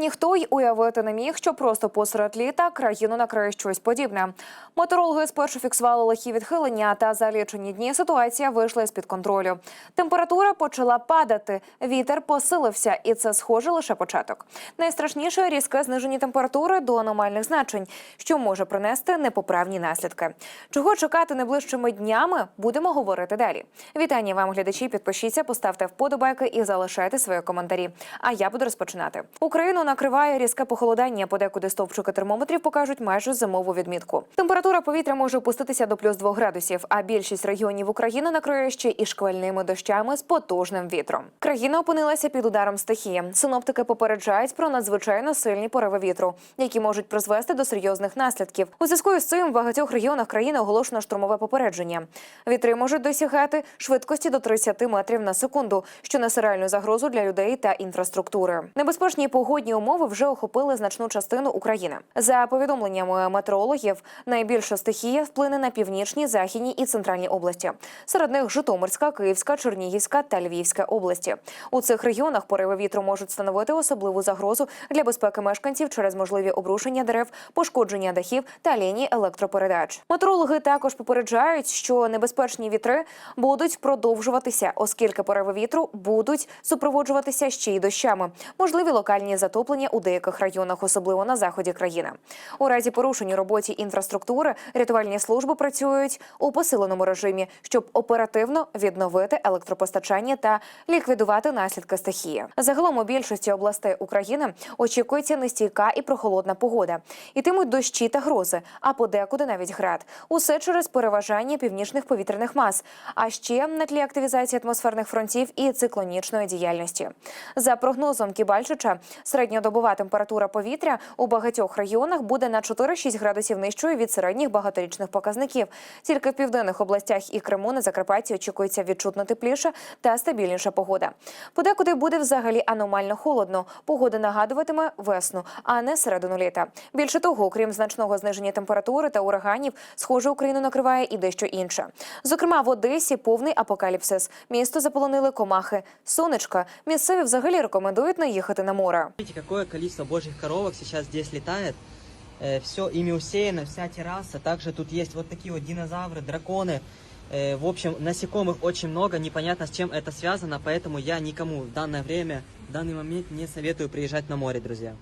Ніхто й уявити не міг, що просто посеред літа країну накриє щось подібне. Метеорологи спершу фіксували лихі відхилення, та за лічені дні ситуація вийшла з під контролю. Температура почала падати, вітер посилився, і це схоже лише початок. Найстрашніше різке зниження температури до аномальних значень, що може принести непоправні наслідки. Чого чекати найближчими днями, будемо говорити далі. Вітання вам, глядачі. Підпишіться, поставте вподобайки і залишайте свої коментарі. А я буду розпочинати. Україну накриває різке похолодання. Подекуди стовпчики термометрів покажуть майже зимову відмітку. Температура повітря може опуститися до плюс 2 градусів, а більшість регіонів України накриє ще і шквальними дощами з потужним вітром. Країна опинилася під ударом стихії. Синоптики попереджають про надзвичайно сильні пориви вітру, які можуть призвести до серйозних наслідків. У зв'язку з цим в багатьох регіонах країни оголошено штурмове попередження. Вітри можуть досягати швидкості до 30 метрів на секунду, що несе реальну загрозу для людей та інфраструктури. Небезпечні погодні умови вже охопили значну частину України. За повідомленнями метеорологів, найбільша стихія вплине на північні, західні і центральні області. Серед них Житомирська, Київська, Чернігівська та Львівська області. У цих регіонах пориви вітру можуть становити особливу загрозу для безпеки мешканців через можливі обрушення дерев, пошкодження дахів та ліній електропередач. Метеорологи також попереджають, що небезпечні вітри будуть продовжуватися, оскільки пориви вітру будуть супроводжуватися ще й дощами. Можливі локальні затоплення у деяких районах, особливо на заході країни. У разі порушень у роботі інфраструктури рятувальні служби працюють у посиленому режимі, щоб оперативно відновити електропостачання та ліквідувати наслідки стихії. Загалом у більшості областей України очікується нестійка і прохолодна погода. Ітимуть дощі та грози, а подекуди навіть град. Усе через переважання північних повітряних мас, а ще на тлі активізації атмосферних фронтів і циклонічної діяльності. За прогнозом Кібальчича, середньодобова температура повітря у багатьох регіонах буде на 4-6 градусів нижчою від середніх багаторічних показників. Тільки в південних областях і Криму на Закарпатті очікується відчутно тепліша та стабільніша погода. Подекуди буде взагалі аномально холодно. Погода нагадуватиме весну, а не середину літа. Більше того, окрім значного зниження температури та ураганів, схоже, Україну накриває і дещо інше. Зокрема, в Одесі повний апокаліпсис. Місто заполонили комахи. Сонечка. Місцеві взагалі рекомендують не їхати на море. Какое количество божьих коровок сейчас здесь летает. все ими усеяно, вся терраса. Также тут есть вот такие вот динозавры, драконы. Э, в общем, насекомых очень много. Непонятно, с чем это связано. Поэтому я никому в данное время, в данный момент не советую приезжать на море, друзья.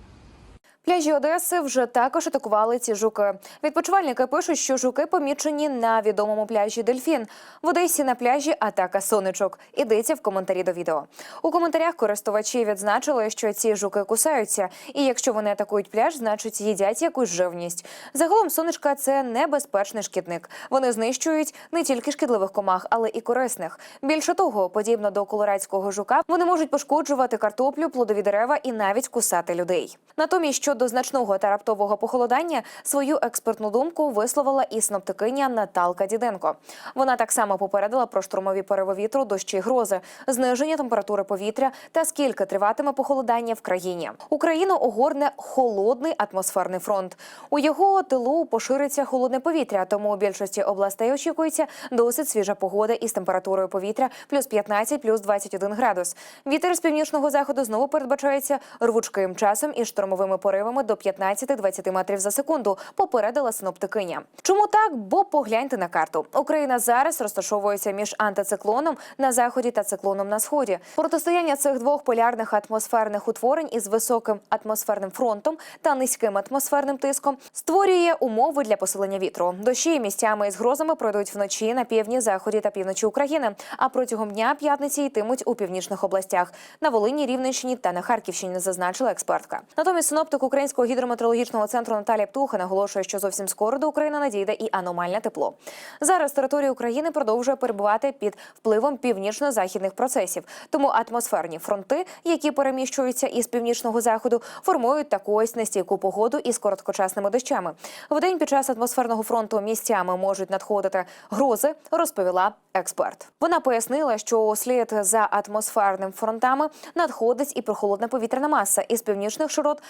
Пляжі Одеси вже також атакували ці жуки. Відпочивальники пишуть, що жуки помічені на відомому пляжі Дельфін. В Одесі на пляжі атака сонечок. Ідеться в коментарі до відео. У коментарях користувачі відзначили, що ці жуки кусаються, і якщо вони атакують пляж, значить їдять якусь живність. Загалом сонечка це небезпечний шкідник. Вони знищують не тільки шкідливих комах, але і корисних. Більше того, подібно до колорадського жука, вони можуть пошкоджувати картоплю, плодові дерева і навіть кусати людей. Натомість щодо значного та раптового похолодання свою експертну думку висловила і синоптикиня Наталка Діденко. Вона так само попередила про штурмові пориви вітру, дощі, грози, зниження температури повітря та скільки триватиме похолодання в країні. Україну огорне холодний атмосферний фронт. У його тилу пошириться холодне повітря, тому у більшості областей очікується досить свіжа погода із температурою повітря плюс 15, плюс 21 градус. Вітер з північного заходу знову передбачається рвучким часом і штормовими поривами до 15-20 метрів за секунду. Попередила синоптикиня. Чому так? Бо погляньте на карту. Україна зараз розташовується між антициклоном на заході та циклоном на сході. Протистояння цих двох полярних атмосферних утворень із високим атмосферним фронтом та низьким атмосферним тиском створює умови для посилення вітру. Дощі місцями із грозами пройдуть вночі на півдні, заході та півночі України. А протягом дня п'ятниці йтимуть у північних областях на Волині, Рівненщині та на Харківщині, зазначила експертка. Натомість синоптик Українського гідрометеорологічного центру Наталія Птуха наголошує, що зовсім скоро до України надійде і аномальне тепло. Зараз територія України продовжує перебувати під впливом північно-західних процесів. Тому атмосферні фронти, які переміщуються із північного заходу, формують таку ось нестійку погоду із короткочасними дощами. Вдень під час атмосферного фронту місцями можуть надходити грози, розповіла експерт. Вона пояснила, що услід за атмосферним фронтами надходить і прохолодна повітряна маса із північних широт маршрут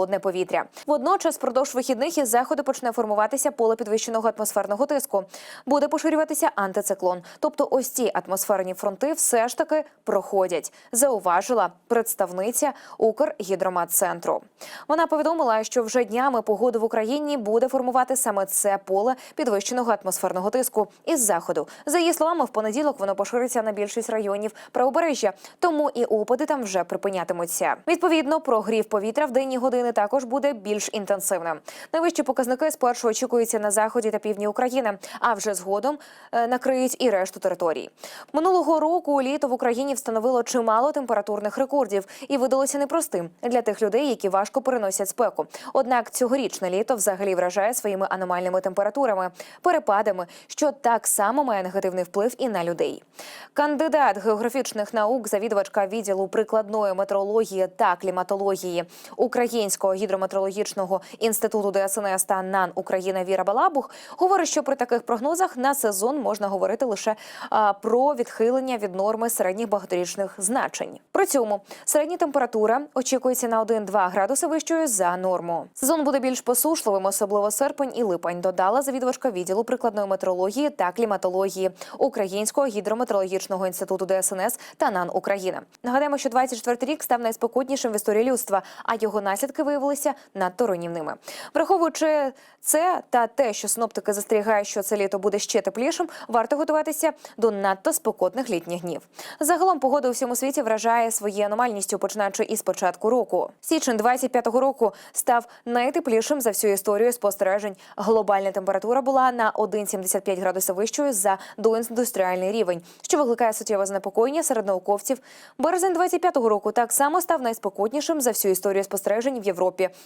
прохолодне повітря. Водночас, впродовж вихідних із заходу почне формуватися поле підвищеного атмосферного тиску. Буде поширюватися антициклон. Тобто, ось ці атмосферні фронти все ж таки проходять, зауважила представниця Укргідроматцентру. Вона повідомила, що вже днями погоду в Україні буде формувати саме це поле підвищеного атмосферного тиску із заходу. За її словами, в понеділок воно пошириться на більшість районів правобережжя, тому і опади там вже припинятимуться. Відповідно, прогрів повітря в денні години також буде більш інтенсивним. Найвищі показники спершу очікуються на заході та півдні України, а вже згодом е, накриють і решту територій. Минулого року літо в Україні встановило чимало температурних рекордів і видалося непростим для тих людей, які важко переносять спеку. Однак цьогорічне літо взагалі вражає своїми аномальними температурами, перепадами, що так само має негативний вплив і на людей. Кандидат географічних наук, завідувачка відділу прикладної метеорології та кліматології Українського гідрометеорологічного інституту ДСНС та НАН Україна Віра Балабух говорить, що при таких прогнозах на сезон можна говорити лише про відхилення від норми середніх багаторічних значень. При цьому середня температура очікується на 1-2 градуси вищою за норму. Сезон буде більш посушливим, особливо серпень і липень. Додала завідувачка відділу прикладної метеорології та кліматології Українського гідрометеорологічного інституту ДСНС та НАН Україна. Нагадаємо, що 24 рік став найспекотнішим в історії людства, а його наслідки виявилися надто руйнівними. Враховуючи це та те, що синоптики застерігають, що це літо буде ще теплішим, варто готуватися до надто спекотних літніх днів. Загалом погода у всьому світі вражає своєю аномальністю, починаючи із початку року. Січень 25-го року став найтеплішим за всю історію спостережень. Глобальна температура була на 1,75 градуса вищою за доіндустріальний рівень, що викликає суттєве занепокоєння серед науковців. Березень 25-го року так само став найспекотнішим за всю історію спостережень в Європі,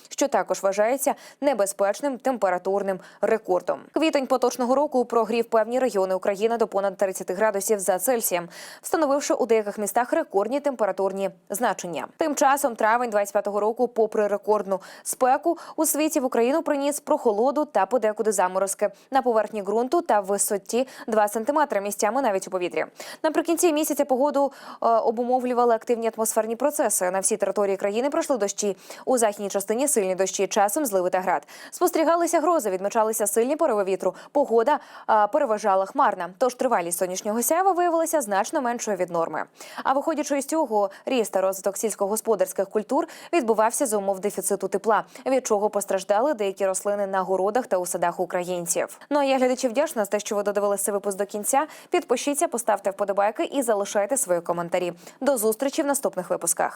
що також вважається небезпечним температурним рекордом. Квітень поточного року прогрів певні регіони України до понад 30 градусів за Цельсієм, встановивши у деяких містах рекордні температурні значення. Тим часом травень 25-го року, попри рекордну спеку, у світі в Україну приніс прохолоду та подекуди заморозки на поверхні ґрунту та висоті 2 сантиметри місцями навіть у повітрі. Наприкінці місяця погоду е, обумовлювали активні атмосферні процеси. На всій території країни пройшли дощі. У західній частині сильні дощі, часом зливи та град. Спостерігалися грози, відмічалися сильні пориви вітру. Погода е, переважала хмарна. Тож тривалість сонячного сяйва виявилася значно меншою від норми. А виходячи із цього, ріст та розвиток сільськогосподарських культур відбувався за умов дефіциту тепла, від чого постраждали деякі рослини на городах та у садах українців. Ну а я глядачі вдячна за те, що ви додивилися випуск до кінця. Підпишіться, поставте вподобайки і залишайте свої коментарі. До зустрічі в наступних випусках.